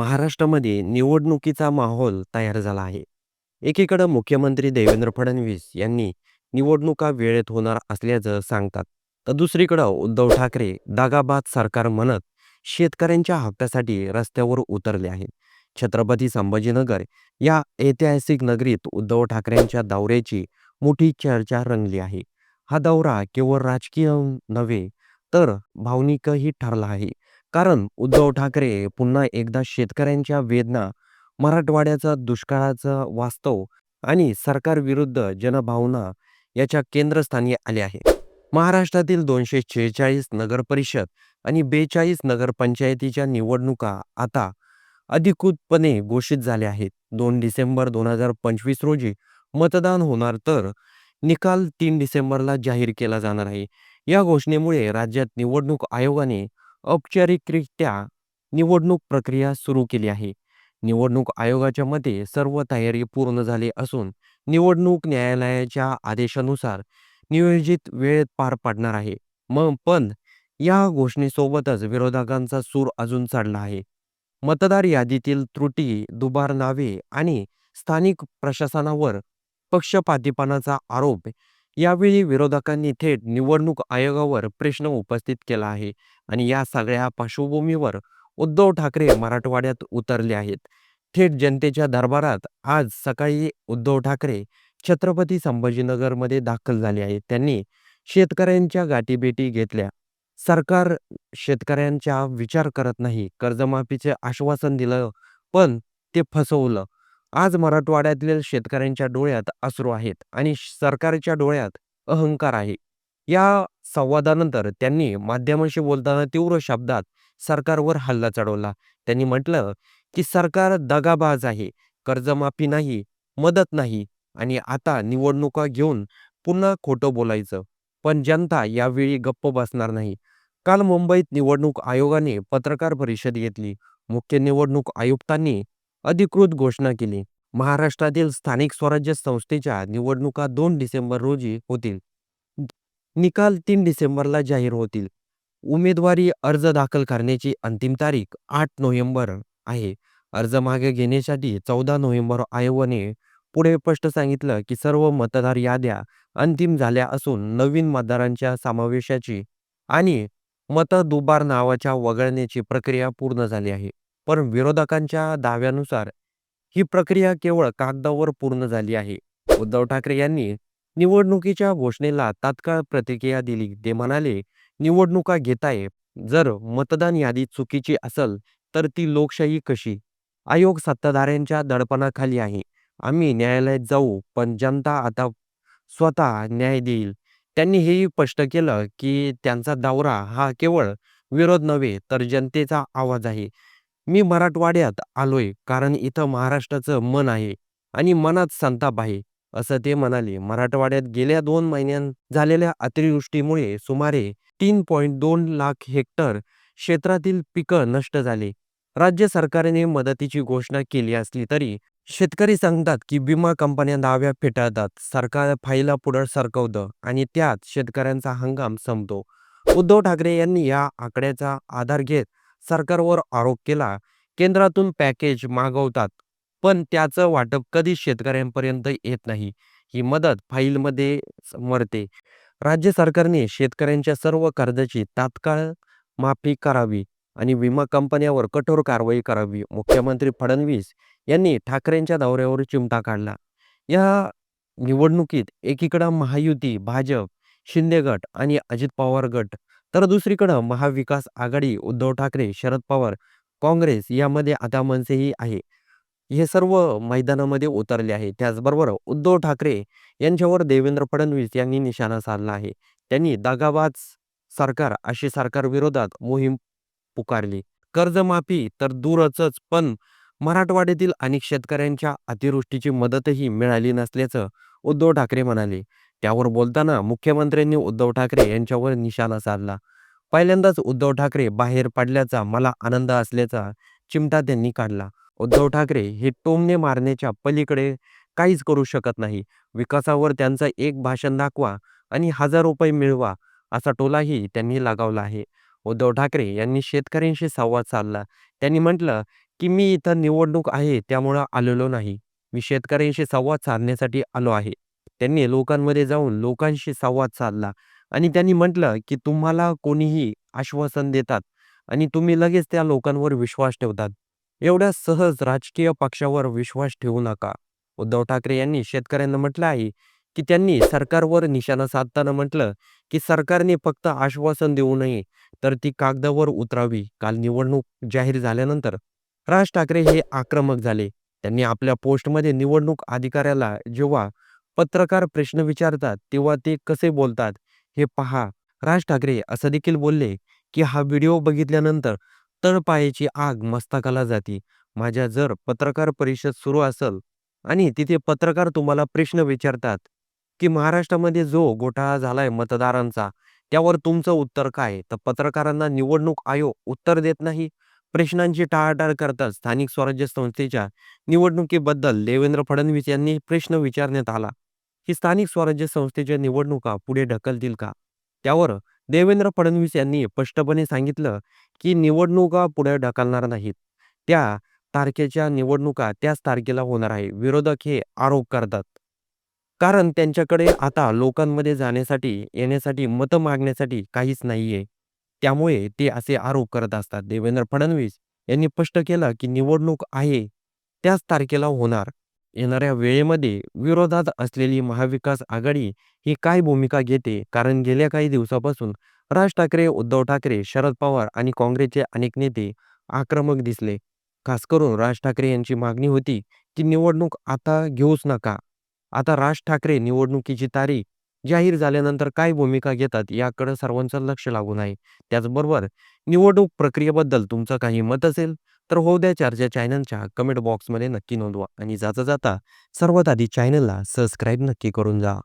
महाराष्ट्रामध्ये निवडणुकीचा माहोल तयार झाला आहे. एकीकडं मुख्यमंत्री देवेंद्र फडणवीस यांनी निवडणुका वेळेत होणार असल्याचं सांगतात, तर दुसरीकडं उद्धव ठाकरे दागाबाद सरकार म्हणत शेतकऱ्यांच्या हक्कासाठी रस्त्यावर उतरले आहेत. छत्रपती संभाजीनगर या ऐतिहासिक नगरीत उद्धव ठाकरेंच्या दौऱ्याची मोठी चर्चा रंगली आहे. हा दौरा केवळ राजकीय नव्हे, तर भावनिकही ठरला आहे. कारण उद्धव ठाकरे पुन्हा एकदा शेतकऱ्यांच्या वेदना, मराठवाड्याचा दुष्काळाचं वास्तव आणि सरकारविरुद्ध जनभावना याच्या केंद्रस्थानी आले आहे. महाराष्ट्रातील दोनशे शेहेचाळीस नगरपरिषद आणि बेचाळीस नगरपंचायतीच्या निवडणुका आता अधिकृतपणे घोषित झाल्या आहेत. दोन डिसेंबर दोन हजार पंचवीस रोजी मतदान होणार तर निकाल तीन डिसेंबरला जाहीर केला जाणार आहे. या घोषणेमुळे राज्यात निवडणूक आयोगाने औपचारिकरित्या निवडणूक प्रक्रिया सुरू केली आहे. निवडणूक आयोगाच्या मते सर्व तयारी पूर्ण झाली असून निवडणूक न्यायालयाच्या आदेशानुसार नियोजित वेळेत पार पडणार आहे. मग पण या घोषणेसोबतच विरोधकांचा सूर अजून चढला आहे. मतदार यादीतील त्रुटी, दुबार नावे आणि स्थानिक प्रशासनावर पक्षपातीपणाचा आरोप यावेळी विरोधकांनी थेट निवडणूक आयोगावर प्रश्न उपस्थित केला आहे आणि या सगळ्या पार्श्वभूमीवर उद्धव ठाकरे मराठवाड्यात उतरले आहेत. थेट जनतेच्या दरबारात आज सकाळी उद्धव ठाकरे छत्रपती संभाजीनगरमध्ये दाखल झाले आहेत. त्यांनी शेतकऱ्यांच्या गाठीभेटी घेतल्या. सरकार शेतकऱ्यांचा विचार करत नाही. कर्जमाफीचे आश्वासन दिलं, पण ते फसवलं. आज मराठवाड्यातील शेतकऱ्यांच्या डोळ्यात अश्रू आहेत आणि सरकारच्या डोळ्यात अहंकार आहे. या संवादानंतर त्यांनी माध्यमांशी बोलताना तीव्र शब्दात सरकारवर हल्ला चढवला. त्यांनी म्हटलं, की सरकार दगाबाज आहे, कर्जमाफी नाही, मदत नाही आणि आता निवडणुका घेऊन पुन्हा खोटं बोलायचं. पण जनता यावेळी गप्प बसणार नाही. काल मुंबईत निवडणूक आयोगाने पत्रकार परिषद घेतली. मुख्य निवडणूक आयुक्तांनी अधिकृत घोषणा केली. महाराष्ट्रातील स्थानिक स्वराज्य संस्थेच्या निवडणुका दोन डिसेंबर रोजी होतील. निकाल तीन डिसेंबरला जाहीर होतील. उमेदवारी अर्ज दाखल करण्याची अंतिम तारीख आठ नोव्हेंबर आहे. अर्ज मागे घेण्यासाठी चौदा नोव्हेंबर आयोगाने पुढे स्पष्ट सांगितलं, की सर्व मतदार याद्या अंतिम झाल्या असून नवीन मतदारांच्या समावेशाची आणि मत दुबार नावाच्या वगळण्याची प्रक्रिया पूर्ण झाली आहे. पण विरोधकांच्या दाव्यानुसार ही प्रक्रिया केवळ कागदावर पूर्ण झाली आहे. उद्धव ठाकरे यांनी निवडणुकीच्या घोषणेला तात्काळ प्रतिक्रिया दिली. ते म्हणाले, निवडणुका घेताय, जर मतदान यादी चुकीची असेल तर ती लोकशाही कशी? आयोग सत्ताधाऱ्यांच्या दडपणाखाली आहे. आम्ही न्यायालयात जाऊ, पण जनता आता स्वतः न्याय देईल. त्यांनी हेही स्पष्ट केलं, की त्यांचा दौरा हा केवळ विरोध नव्हे, तर जनतेचा आवाज आहे. मी मराठवाड्यात आलोय कारण इथं महाराष्ट्राचं मन आहे आणि मनात संताप आहे, असं ते म्हणाले. मराठवाड्यात गेल्या दोन महिन्यात झालेल्या अतिवृष्टीमुळे सुमारे तीन पॉईंट दोन लाख हेक्टर क्षेत्रातील पिकं नष्ट झाली. राज्य सरकारने मदतीची घोषणा केली असली तरी शेतकरी सांगतात, की विमा कंपन्या दाव्या फेटाळतात, सरकार फाईला पुढं सरकवतं आणि त्यात शेतकऱ्यांचा हंगाम संपतो. उद्धव ठाकरे यांनी या आकड्याचा आधार घेत सरकारवर आरोप केला. केंद्रातून पॅकेज मागवतात, पण त्याचं वाटप कधीच शेतकऱ्यांपर्यंत येत नाही. ही मदत फाईलमध्ये मरते. राज्य सरकारने शेतकऱ्यांच्या सर्व कर्जाची तात्काळ माफी करावी आणि विमा कंपन्यांवर कठोर कारवाई करावी. मुख्यमंत्री फडणवीस यांनी ठाकरेंच्या दौऱ्यावर चिमटा काढला. या निवडणुकीत एकीकडे महायुती, भाजप, शिंदे गट आणि अजित पवार गट, तर दुसरीकडं महाविकास आघाडी, उद्धव ठाकरे, शरद पवार, काँग्रेस यामध्ये आता मनसेही आहे. हे सर्व मैदानामध्ये उतरले आहे. त्याचबरोबर उद्धव ठाकरे यांच्यावर देवेंद्र फडणवीस यांनी निशाणा साधला आहे. त्यांनी दगाबाज सरकार अशी सरकारविरोधात मोहीम पुकारली. कर्जमाफी तर दूरच, पण मराठवाड्यातील अनेक शेतकऱ्यांच्या अतिवृष्टीची मदतही मिळाली नसल्याचं उद्धव ठाकरे म्हणाले. त्यावर बोलताना मुख्यमंत्र्यांनी उद्धव ठाकरे यांच्यावर निशाणा साधला. पहिल्यांदाच उद्धव ठाकरे बाहेर पडल्याचा मला आनंद असल्याचा चिमटा त्यांनी काढला. उद्धव ठाकरे हे टोमने मारण्याच्या पलीकडे काहीच करू शकत नाही. विकासावर त्यांचं एक भाषण दाखवा आणि हजार रुपये मिळवा, असा टोलाही त्यांनी लगावला आहे. उद्धव ठाकरे यांनी शेतकऱ्यांशी संवाद साधला. त्यांनी म्हटलं, की मी इथं निवडणूक आहे त्यामुळं आलेलो नाही. मी शेतकऱ्यांशी संवाद साधण्यासाठी आलो आहे. त्यांनी लोकांमध्ये जाऊन लोकांशी संवाद साधला आणि त्यांनी म्हटलं, की तुम्हाला कोणीही आश्वासन देतात आणि तुम्ही लगेच त्या लोकांवर विश्वास ठेवतात. एवढ्या सहज राजकीय पक्षावर विश्वास ठेवू नका. उद्धव ठाकरे यांनी शेतकऱ्यांना म्हटलं आहे, की त्यांनी सरकारवर निशाणा साधताना म्हटलं, की सरकारने फक्त आश्वासन देऊ नये, तर ती कागदावर उतरावी. काल निवडणूक जाहीर झाल्यानंतर राज ठाकरे हे आक्रमक झाले. त्यांनी आपल्या पोस्टमध्ये निवडणूक अधिकाऱ्याला जेव्हा पत्रकार प्रश्न विचारतात, तेव्हा ते कसे बोलतात हे पहा. राज ठाकरे असं देखील बोलले, की हा व्हिडिओ बघितल्यानंतर तळपायाची आग मस्तकाला जाते. माझ्या जर पत्रकार परिषद सुरू असेल आणि तिथे पत्रकार तुम्हाला प्रश्न विचारतात, की महाराष्ट्रामध्ये जो घोटाळा झालाय मतदारांचा, त्यावर तुमचं उत्तर काय? तर पत्रकारांना निवडणूक आयोग उत्तर देत नाही. प्रश्नांची टाळाटाळ करताच स्थानिक स्वराज्य संस्थेच्या निवडणुकीबद्दल देवेंद्र फडणवीस यांनी प्रश्न विचारण्यात आला, की स्थानिक स्वराज्य संस्थेच्या निवडणुका पुढे ढकलतील का? त्यावर देवेंद्र फडणवीस यांनी स्पष्टपणे सांगितलं, की निवडणुका पुढे ढकलणार नाहीत. त्या तारखेच्या निवडणुका त्याच तारखेला होणार आहे. विरोधक हे आरोप करतात. कारण त्यांच्याकडे आता लोकांमध्ये जाण्यासाठी, येण्यासाठी, मतं मागण्यासाठी काहीच नाहीये. त्यामुळे ते असे आरोप करत असतात. देवेंद्र फडणवीस यांनी स्पष्ट केलं, की निवडणूक आहे त्याच तारखेला होणार. येणाऱ्या वेळेमध्ये विरोधात असलेली महाविकास आघाडी ही काय भूमिका घेते? कारण गेल्या काही दिवसापासून राज ठाकरे, उद्धव ठाकरे, शरद पवार आणि काँग्रेसचे अनेक नेते आक्रमक दिसले. खास करून राज ठाकरे यांची मागणी होती, की निवडणूक आता घेऊच नका. आता राज ठाकरे निवडणुकीची तारीख जाहीर झाल्यानंतर काय भूमिका घेतात याकडे सर्वांचं लक्ष लागून आहे. त्याचबरोबर निवडणूक प्रक्रियेबद्दल तुमचं काही मत असेल तर हो द्या चर्चा चॅनलच्या कमेंट बॉक्समध्ये नक्की नोंदवा आणि जाता जाता सर्वात आधी चॅनलला सबस्क्राईब नक्की करून जा.